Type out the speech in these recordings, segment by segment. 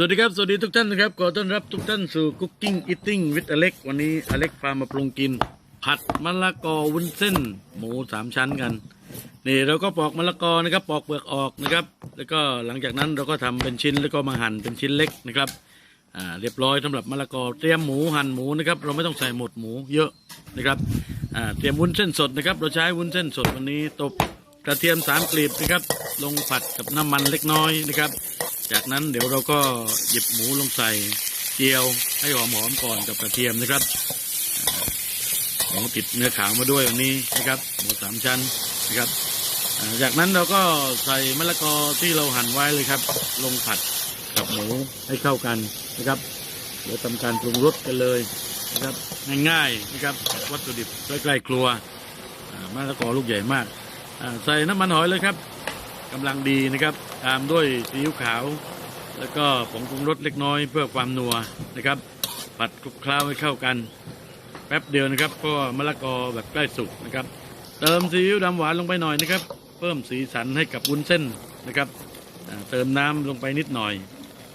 สวัสดีครับ สวัสดีทุกท่านนะครับ ขอต้อนรับทุกท่านสู่ Cooking Eating with Alex วันนี้อเล็กพามาปรุงกิน ผัดมะละกอวุ้นเส้น หมูสามชั้นกัน นี่เราก็ปอกมะละกอนะครับ ปอกเปลือกออกนะครับ แล้วก็หลังจากนั้นเราก็ทำเป็นชิ้นแล้วก็มาหั่นเป็นชิ้นเล็กนะครับ อ่า เรียบร้อยสำหรับมะละกอ เตรียมหมูหั่นหมูนะครับ เราไม่ต้องใส่หมดหมูเยอะนะครับ อ่า เตรียมวุ้นเส้นสดนะครับ เราใช้วุ้นเส้นสดวันนี้ตบกระเทียมสามกลีบนะครับ ลงผัดกับน้ำมันเล็กน้อยนะครับ จากนั้นเดี๋ยวเราก็หยิบหมูลงใส่เจียวให้หอมๆก่อนกับกระเทียมนะครับหมูติดเนื้อขาวมาด้วยวันนี้นะครับหมูสามชั้นนะครับจากนั้นเราก็ใส่มะละกอที่เราหั่นไว้เลยครับ ลงผัดกับหมูให้เข้ากันนะครับเดี๋ยวทำการปรุงรสกันเลยนะครับง่ายๆนะครับวัตถุดิบใกล้ๆครัวมะละกอลูกใหญ่มากใส่น้ำมันหอยเลยครับ กำลังดีนะครับ ตามด้วยซีอิ๊วขาว แล้วก็ผงปรุงรสเล็กน้อยเพื่อความนัวนะครับ ผัดคลุกเคล้าให้เข้ากัน แป๊บเดียวนะครับเพราะว่ามะละกอแบบใกล้สุกนะครับ เติมซีอิ๊วดำหวานลงไปหน่อยนะครับ เพิ่มสีสันให้กับวุ้นเส้นนะครับเติมน้ำลงไปนิดหน่อย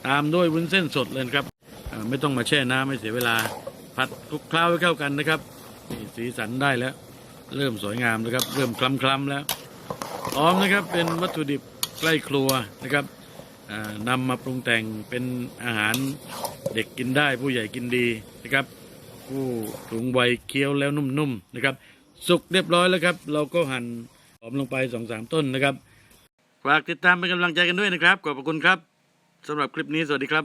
ตามด้วยวุ้นเส้นสดเลยครับไม่ต้องมาแช่น้ำไม่เสียเวลา ผัดคลุกเคล้าให้เข้ากันนะครับนี่สีสันได้แล้ว เริ่มสวยงามนะครับ เริ่มคล้ำๆแล้ว พร้อมนะครับเป็นวัตถุดิบใกล้ครัวนะครับอ่านำมาปรุงแต่งเป็นอาหารเด็กกินได้ผู้ใหญ่กินดีนะครับผู้สูงวัยเคี้ยวแล้วนุ่มๆนะครับ สุกเรียบร้อยแล้วครับ เราก็หั่นหอมลงไปสองสามต้นนะครับฝากติดตามเป็นกำลังใจกันด้วยนะครับขอบพระคุณครับสำหรับคลิปนี้สวัสดีครับ